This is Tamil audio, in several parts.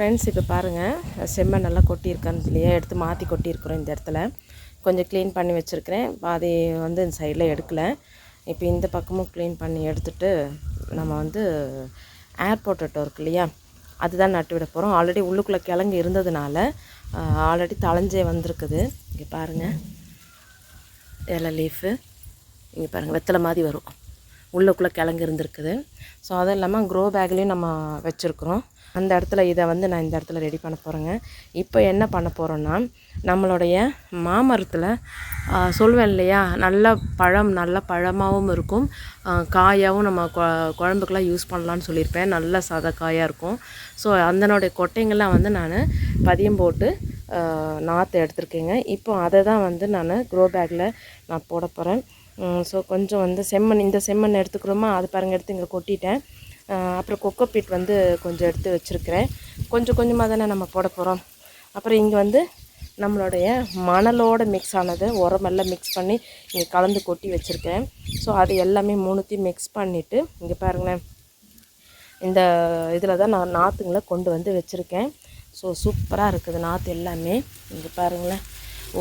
ஃப்ரெண்ட்ஸ் இப்போ பாருங்கள் செம்மை நல்லா கொட்டியிருக்கான்னு இல்லையா எடுத்து மாற்றி கொட்டியிருக்கிறோம் இந்த இடத்துல. கொஞ்சம் க்ளீன் பண்ணி வச்சுருக்கிறேன். பாதி வந்து இந்த சைடில் எடுக்கலை. இப்போ இந்த பக்கமும் க்ளீன் பண்ணி எடுத்துட்டு நம்ம வந்து ஏர்போர்ட்டோ இருக்கு இல்லையா? அதுதான் நட்டு விட போகிறோம் ஆல்ரெடி உள்ளுக்குள்ளே கிழங்கு இருந்ததுனால ஆல்ரெடி தளைஞ்சே வந்திருக்குது. இங்கே பாருங்கள் இலை லீஃபு இங்கே பாருங்கள் வெத்தலை மாதிரி வரும். உள்ளுக்குள்ளே கிழங்கு இருந்திருக்குது. ஸோ அதுவும் இல்லாமல் க்ரோ பேக்லேயும் நம்ம வச்சுருக்குறோம். அந்த இடத்துல இதை வந்து நான் இந்த இடத்துல ரெடி பண்ண போகிறேங்க இப்போ என்ன பண்ண போகிறோன்னா நம்மளுடைய மாமரத்தில் சொல்வேன் இல்லையா நல்ல பழம் நல்ல பழமாகவும் இருக்கும். காயாகவும் நம்ம குழம்புக்கெலாம் யூஸ் பண்ணலான்னு சொல்லியிருப்பேன். நல்ல சத காயாக இருக்கும். ஸோ அதனுடைய கொட்டைங்கள்லாம் வந்து நான் பதியம் போட்டு நாற்று எடுத்திருக்கேங்க. இப்போ அதை தான் வந்து நான் க்ரோ பேக்கில் நான் போட போகிறேன் ஸோ கொஞ்சம் வந்து செம்மண் இந்த செம்மண் எடுத்துக்கிறோமா அது பாருங்கள் எடுத்து இங்கே கொட்டிட்டேன். அப்புறம் கொக்கோ பீட் வந்து கொஞ்சம் எடுத்து வச்சுருக்கிறேன். கொஞ்சம் கொஞ்சமாக தானே நம்ம போட போகிறோம் அப்புறம் இங்கே வந்து நம்மளுடைய மணலோட மிக்ஸ் ஆனது உரமெல்லாம் மிக்ஸ் பண்ணி இங்கே கலந்து கொட்டி வச்சுருக்கேன் ஸோ அது எல்லாமே மூணுத்தையும் மிக்ஸ் பண்ணிவிட்டு இங்கே பாருங்களேன். இந்த இதில் தான் நான் நாற்றுங்களை கொண்டு வந்து வச்சுருக்கேன். ஸோ சூப்பராக இருக்குது நாற்று எல்லாமே. இங்கே பாருங்களேன்.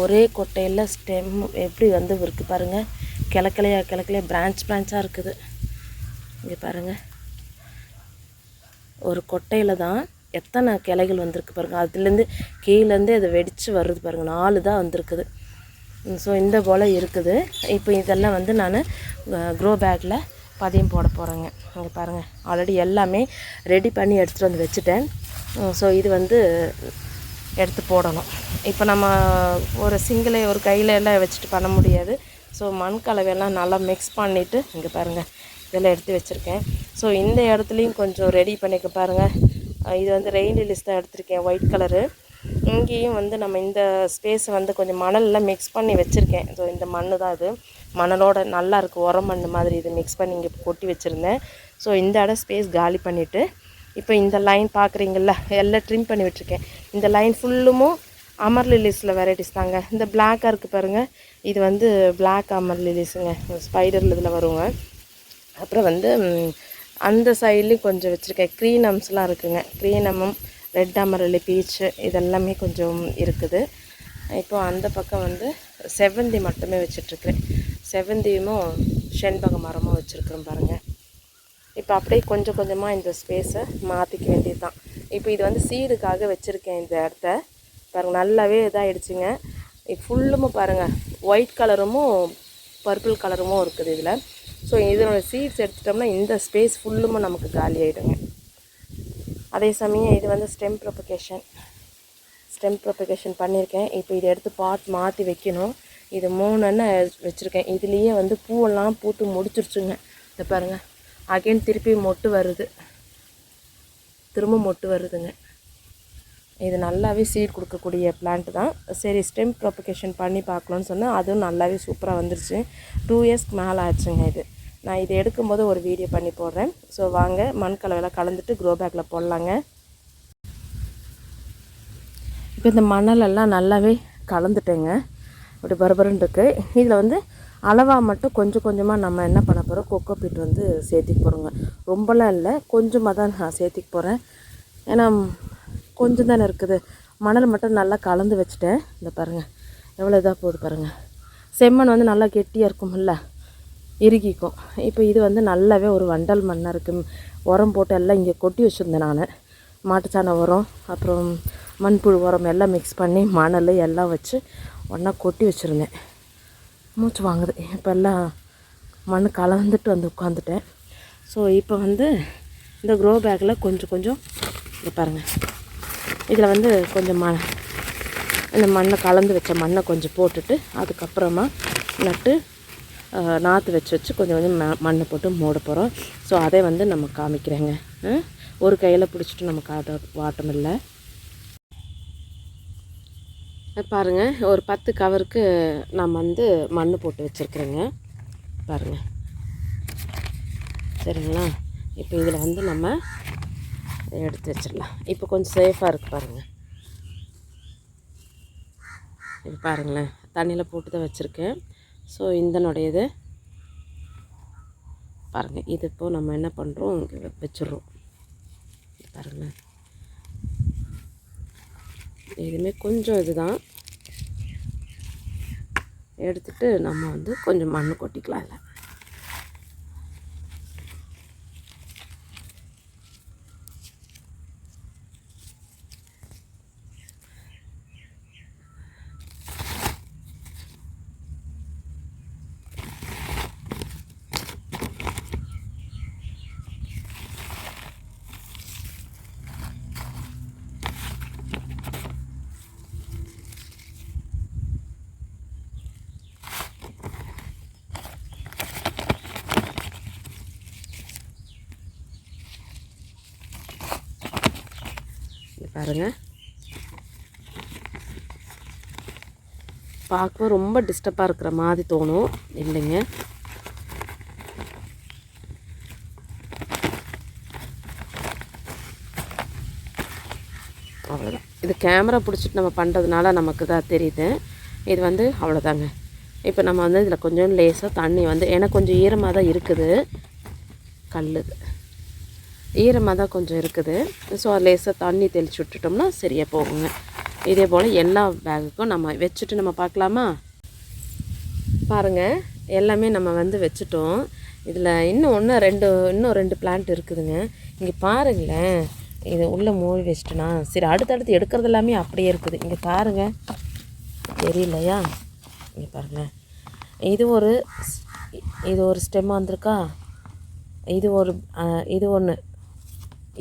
ஒரே கொட்டையில் ஸ்டெம் எப்படி வந்து இருக்குது பாருங்கள் கிளக்கிளையா கிளக்கிளையா பிரான்ச் பிரான்ச்சாக இருக்குது. இங்கே பாருங்கள் ஒரு கொட்டையில் தான் எத்தனை கிளைகள் வந்திருக்கு பாருங்கள் அதுலேருந்து கீழேருந்து அது வெடித்து வருது பாருங்கள் நாலு தான் வந்திருக்குது. ஸோ இந்த போல் இருக்குது. இப்போ இதெல்லாம் வந்து நான் க்ரோ பேக்கில் பதியம் போட போகிறேங்க இங்கே பாருங்கள் ஆல்ரெடி எல்லாமே ரெடி பண்ணி எடுத்துகிட்டு வந்து வச்சுட்டேன். ஸோ இது வந்து எடுத்து போடணும். இப்போ நம்ம ஒரு சிங்கிளை ஒரு கையில் எல்லாம் வச்சுட்டு பண்ண முடியாது. ஸோ மண் கலவையெல்லாம் நல்லா மிக்ஸ் பண்ணிவிட்டு இங்கே பாருங்கள் இதெல்லாம் எடுத்து வச்சுருக்கேன். ஸோ இந்த இடத்துலையும் கொஞ்சம் ரெடி பண்ணிக்க பாருங்கள் இது வந்து ரெயின் லிலிஸ் தான் எடுத்திருக்கேன் ஒயிட் கலரு இங்கேயும் வந்து நம்ம இந்த ஸ்பேஸை வந்து கொஞ்சம் மணலில் மிக்ஸ் பண்ணி வச்சுருக்கேன். ஸோ இந்த மண்ணு தான் இது. மணலோட நல்லா இருக்குது உரம் மண் மாதிரி இது மிக்ஸ் பண்ணி இங்கே கொட்டி வச்சுருந்தேன். ஸோ இந்த இடம் ஸ்பேஸ் காலி பண்ணிவிட்டு இப்போ இந்த லைன் பார்க்குறீங்கள எல்லாம் ட்ரிம் பண்ணி விட்டுருக்கேன் இந்த லைன் ஃபுல்லுமும் அமர் லிலிஸில் வெரைட்டிஸ் தாங்க. இந்த பிளாக்காக இருக்குது பாருங்கள் இது வந்து பிளாக் அமர் லிலிஸுங்க ஸ்பைடரில் இதில் வருங்க. அப்புறம் வந்து அந்த சைட்லேயும் கொஞ்சம் வச்சுருக்கேன் க்ரீனம்ஸ்லாம் இருக்குங்க. க்ரீனமும் ரெட் அமரலி பீச்சு இதெல்லாமே கொஞ்சம் இருக்குது. இப்போ அந்த பக்கம் வந்து செவ்வந்தி மட்டுமே வச்சிட்ருக்கிறேன். செவ்வந்தியும் செண்பக மரமும் வச்சுருக்குறோம் பாருங்கள் இப்போ அப்படியே கொஞ்சம் கொஞ்சமாக இந்த ஸ்பேஸை மாற்றிக்க வேண்டியது தான் இப்போ இது வந்து சீடுக்காக வச்சுருக்கேன் இந்த இடத்த. பாருங்கள் நல்லாவே இதாகிடுச்சுங்க இது ஃபுல்லுமே பாருங்கள் ஒயிட் கலருமும் பர்பிள் கலருமும் இருக்குது இதில். ஸோ இதனோட சீட்ஸ் எடுத்துட்டோம்னா இந்த ஸ்பேஸ் ஃபுல்லுமே நமக்கு காலி ஆகிடுங்க அதே சமயம் இது வந்து ஸ்டெம் ப்ரொபகேஷன் ஸ்டெம் ப்ரொபகேஷன் பண்ணியிருக்கேன் இப்போ இதை எடுத்து பாட் மாற்றி வைக்கணும். இது மூணுன்னு வச்சுருக்கேன். இதுலேயே வந்து பூவெல்லாம் பூத்து முடிச்சிருச்சுங்க. இந்த பாருங்கள் அகைன் திருப்பி மொட்டு வருது. திரும்ப மொட்டு வருதுங்க. இது நல்லாவே சீட் கொடுக்கக்கூடிய பிளான்ட் தான். சரி ஸ்டெம் ப்ரொபகேஷன் பண்ணி பார்க்கலான்னு சொன்னால் அதுவும் நல்லாவே சூப்பராக வந்துருச்சு. டூ இயர்ஸ்க்கு மேலே ஆச்சுங்க இது. நான் இதை எடுக்கும்போது ஒரு வீடியோ பண்ணி போடுறேன். ஸோ வாங்க மண் கலவையில் கலந்துட்டு க்ரோ பேக்கில் போடலாங்க. இப்போ இந்த மணலெல்லாம் நல்லாவே கலந்துட்டேங்க. அப்படி பரபரன்னு இருக்குது இதில் வந்து அளவாக மட்டும் கொஞ்சம் கொஞ்சமாக நம்ம என்ன பண்ண போகிறோம் கொக்கோ பீட் வந்து சேர்த்திக்க போகிறோங்க ரொம்பலாம் இல்லை கொஞ்சமாக தான் நான் சேர்த்திக்க போகிறேன் ஏன்னா கொஞ்சம் தானே இருக்குது. மணல் மட்டும் நல்லா கலந்து வச்சுட்டேன். இந்த பாருங்கள் எவ்வளோ இதாக போகுது பாருங்கள் செம்மண் வந்து நல்லா கெட்டியாக இருக்கும்ல. இறுகிக்கும். இப்போ இது வந்து நல்லாவே ஒரு வண்டல் மண்ணாக இருக்குது உரம் போட்டு எல்லாம் இங்கே கொட்டி வச்சுருந்தேன் நான். மாட்டுச்சாண உரம் அப்புறம் மண்புழு உரம் எல்லாம் மிக்ஸ் பண்ணி மணல் எல்லாம் வச்சு ஒன்றா கொட்டி வச்சுருந்தேன். மூச்சு வாங்குது. இப்போ எல்லாம் மண் கலந்துட்டு வந்து உட்காந்துட்டேன் ஸோ இப்போ வந்து இந்த க்ரோ பேக்கில் கொஞ்சம் கொஞ்சம் இது பாருங்கள் இதில் வந்து கொஞ்சம் ம இந்த மண்ணை கலந்து வச்ச மண்ணை கொஞ்சம் போட்டுட்டு அதுக்கப்புறமா நட்டு நாற்று வச்சு வச்சு கொஞ்சம் கொஞ்சம் ம மண்ணை போட்டு மூட போகிறோம் ஸோ அதை வந்து நம்ம காமிக்கிறேங்க. ஒரு கையில் பிடிச்சிட்டு நம்ம காட்ட வாட்டம் இல்லை. பாருங்கள் ஒரு பத்து கவருக்கு நான் வந்து மண் போட்டு வச்சுருக்குறேங்க. பாருங்கள் சரிங்களா? இப்போ இதில் வந்து நம்ம எடுத்து வச்சிடலாம். இப்போ கொஞ்சம் சேஃபாக இருக்குது பாருங்கள் இது பாருங்களேன். தண்ணியில் போட்டு தான் வச்சுருக்கேன். ஸோ இதனுடையது பாருங்கள் இது இப்போது நம்ம என்ன பண்ணுறோம் இங்கே வச்சிடுறோம். பாருங்களேன் இதுவுமே கொஞ்சம் இதுதான். எடுத்துகிட்டு நம்ம வந்து கொஞ்சம் மண் கொட்டிக்கலாம் இல்லை. பாருங்கள் பாருங்க. பார்க்கவே ரொம்ப டிஸ்டர்பாக இருக்கிற மாதிரி தோணும். இல்லைங்க. அவ்வளோதான் இது கேமரா பிடிச்சிட்டு நம்ம பண்ணுறதுனால நமக்கு தான் தெரியுது. இது வந்து அவ்வளோதாங்க இப்போ நம்ம வந்து இதில் கொஞ்சம் லேசாக தண்ணி வந்து ஏன்னா கொஞ்சம் ஈரமாக தான் இருக்குது. கல் ஈரமாக தான் கொஞ்சம் இருக்குது. ஸோ லேசாக தண்ணி தெளித்து விட்டுட்டோம்னா சரியாக போகுங்க. இதே போல் எல்லா பேகுக்கும் நம்ம வச்சுட்டு நம்ம பார்க்கலாமா? பாருங்கள் எல்லாமே நம்ம வந்து வச்சுட்டோம். இதில் இன்னும் ஒன்று ரெண்டு இன்னும் ரெண்டு பிளான்ட் இருக்குதுங்க. இங்கே பாருங்களேன் இது உள்ளே மூழ்கி வச்சிட்டேனா சரி அடுத்தடுத்து எடுக்கிறது எல்லாமே அப்படியே இருக்குது. இங்கே பாருங்கள் தெரியலையா? இங்கே பாருங்கள் இது ஒரு இது ஒரு ஸ்டெம் வந்திருக்கா இது ஒரு இது ஒன்று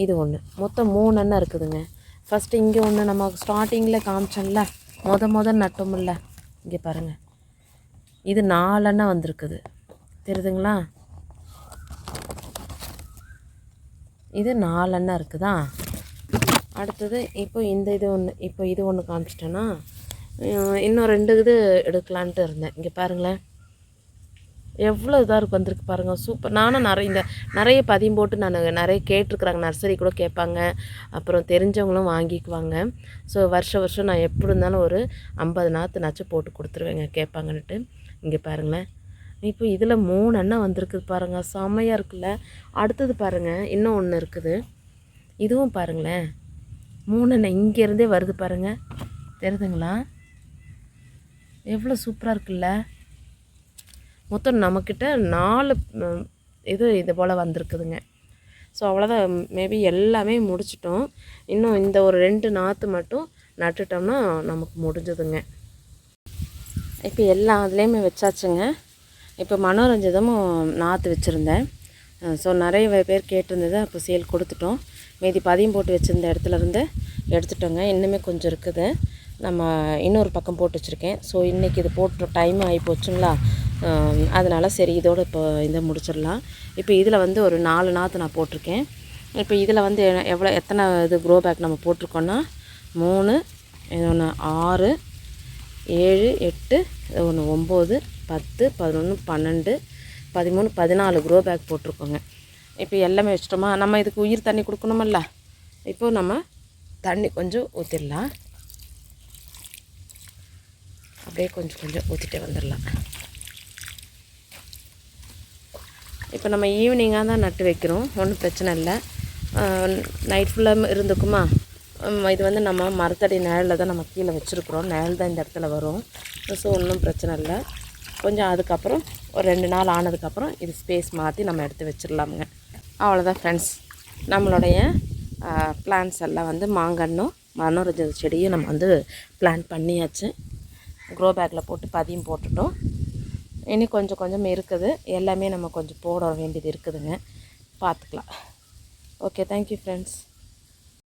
இது ஒன்று மொத்தம் மூணு இருக்குதுங்க. ஃபஸ்ட்டு இங்கே ஒன்று நம்ம ஸ்டார்டிங்கில் காமிச்சோம்ல மொத மொத நட்டோம்ல. இங்கே பாருங்கள் இது நாலெண்ணெய் வந்திருக்குது. தெரியுதுங்களா? இது நாலெண்ணெய் இருக்குதா? அடுத்தது இப்போ இந்த இது ஒன்று இப்போ இது ஒன்று காமிச்சிட்டேன்னா இன்னும் ரெண்டு இது எடுக்கலான்ட்டு இருந்தேன். இங்கே பாருங்களேன். எவ்வளோ இதாக இருக்கும் வந்திருக்கு பாருங்கள் சூப்பர் நானும் நிறைய இந்த நிறைய பதியம் போட்டு நான் நிறைய கேட்டிருக்குறாங்க. நர்சரி கூட கேட்பாங்க. அப்புறம் தெரிஞ்சவங்களும் வாங்கிக்குவாங்க. ஸோ வருஷம் வருஷம் நான் எப்படி இருந்தாலும் ஒரு ஐம்பது நாற்று நச்சு போட்டு கொடுத்துருவேங்க. கேட்பாங்கன்னுட்டு. இங்கே பாருங்களேன். இப்போ இதில் மூணு அண்ணன் வந்திருக்குது பாருங்கள் செம்மையாக இருக்குல்ல. அடுத்தது பாருங்கள் இன்னும் ஒன்று இருக்குது. இதுவும் பாருங்களேன். மூணு அண்ணன் இங்கேருந்தே வருது பாருங்கள் தெரியுதுங்களா? எவ்வளோ சூப்பராக இருக்குல்ல. மொத்தம் நம்மக்கிட்ட நாலு இது இது போல் வந்திருக்குதுங்க. ஸோ அவ்வளோதான் மேபி எல்லாமே முடிச்சிட்டோம். இன்னும் இந்த ஒரு ரெண்டு நாற்று மட்டும் நட்டுட்டோம்னா நமக்கு முடிஞ்சதுங்க. இப்போ எல்லா அதுலேயுமே வச்சாச்சுங்க. இப்போ மனோரஞ்சிதமும் நாற்று வச்சுருந்தேன். ஸோ நிறைய பேர் கேட்டிருந்தது அப்போ சேல் கொடுத்துட்டோம். மீதி பதியம் போட்டு வச்சுருந்த இடத்துலருந்து எடுத்துட்டோங்க. இன்னுமே கொஞ்சம் இருக்குது. நம்ம இன்னொரு பக்கம் போட்டு வச்சுருக்கேன். ஸோ இன்றைக்கி இது போட்டு டைம் ஆகி போச்சுங்களா? அதனால் சரி இதோட இப்போ இதை முடிச்சிடலாம். இப்போ இதில் வந்து ஒரு நாலு நாற்று நான் போட்டிருக்கேன். இப்போ இதில் வந்து எவ்வளோ எத்தனை இது க்ரோ பேக் நம்ம போட்டிருக்கோன்னா மூணு இது ஒன்று ஆறு ஏழு எட்டு ஒன்று ஒம்பது பத்து பதினொன்று பன்னெண்டு பதிமூணு பதினாலு க்ரோ பேக் போட்டிருக்கோங்க. இப்போ எல்லாமே வச்சிட்டோமா? நம்ம இதுக்கு உயிர் தண்ணி கொடுக்கணுமில்ல? இப்போது நம்ம தண்ணி கொஞ்சம் ஊற்றிடலாம் அப்படியே கொஞ்சம் கொஞ்சம் ஊற்றிட்டே வந்துடலாம். இப்போ நம்ம ஈவினிங்காக தான் நட்டு வைக்கிறோம். ஒன்றும் பிரச்சனை இல்லை. நைட் ஃபுல்லாக இருந்துக்குமா? இது வந்து நம்ம மரத்தடி நிழலில் தான் நம்ம கீழே வச்சுருக்குறோம். நிழல் தான் இந்த இடத்துல வரும். ஸோ ஒன்றும் பிரச்சனை இல்லை. கொஞ்சம் அதுக்கப்புறம் ஒரு ரெண்டு நாள் ஆனதுக்கப்புறம் இது ஸ்பேஸ் மாற்றி நம்ம எடுத்து வச்சிடலாமுங்க. அவ்வளோதான் ஃப்ரெண்ட்ஸ் நம்மளுடைய பிளான்ஸ் எல்லாம் வந்து மாங்கன்னும் மனோரஞ்ச செடியும் நம்ம வந்து பிளான் பண்ணியாச்சு. க்ரோ பேக்கில் போட்டு பதியம் போட்டுட்டோம். இனி கொஞ்சம் கொஞ்சம் இருக்குது. எல்லாமே நம்ம கொஞ்சம் போட வேண்டியது இருக்குதுங்க. பார்த்துக்கலாம். Okay thank you friends